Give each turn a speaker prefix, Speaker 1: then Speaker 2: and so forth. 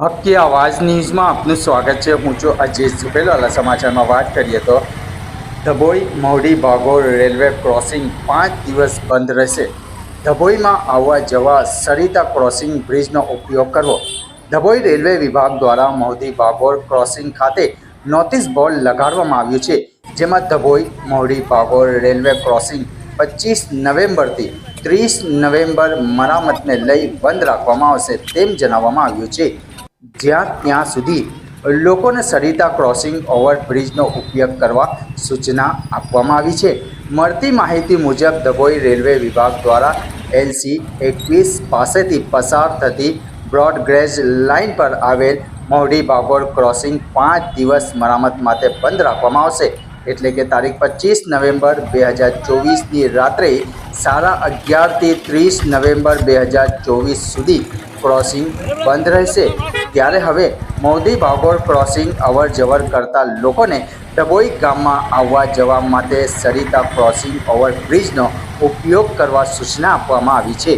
Speaker 1: હક્કી આવાજ ન્યૂઝમાં આપનું સ્વાગત છે હું છું અજીત સુપેલાલા સમાચારમાં વાત કરીએ તો ધભોઈ મહુડી ભાગોળ રેલવે ક્રોસિંગ પાંચ દિવસ બંધ રહેશે ધભોઈમાં આવવા જવા સરિતા ક્રોસિંગ બ્રિજનો ઉપયોગ કરવો ધભોઈ રેલવે વિભાગ દ્વારા મહુડી ભાગોળ ક્રોસિંગ ખાતે નોટિસ બોર્ડ લગાડવામાં આવ્યું છે, જેમાં ધભોઈ મહુડી ભાગોળ રેલવે ક્રોસિંગ પચીસ નવેમ્બરથી ત્રીસ નવેમ્બર મરામતને લઈ બંધ રાખવામાં આવશે તેમ જણાવવામાં આવ્યું છે। જ્યાં ત્યાં સુધી લોકોને સરિતા ક્રોસિંગ ઓવરબ્રિજનો ઉપયોગ કરવા સૂચના આપવામાં આવી છે. મળતી માહિતી મુજબ દભોઈ રેલવે વિભાગ દ્વારા એલસી એકવીસ પાસેથી પસાર થતી બ્રોડગ્રેજ લાઇન પર આવેલ મહુડી બાગોળ ક્રોસિંગ પાંચ દિવસ મરામત માટે બંધ રાખવામાં આવશે. એટલે કે તારીખ પચીસ નવેમ્બર બે હજાર ચોવીસની રાત્રે સાડા અગિયારથી ત્રીસ નવેમ્બર બે હજાર ચોવીસ સુધી ક્રોસિંગ બંધ રહેશે. ત્યારે હવે મોદી ભાગોળ ક્રોસિંગ અવર જવર કરતા લોકોને ડબોઈ ગામમાં આવવા જવા માટે સરિતા ક્રોસિંગ ઓવરબ્રિજનો ઉપયોગ કરવા સૂચના આપવામાં આવી છે.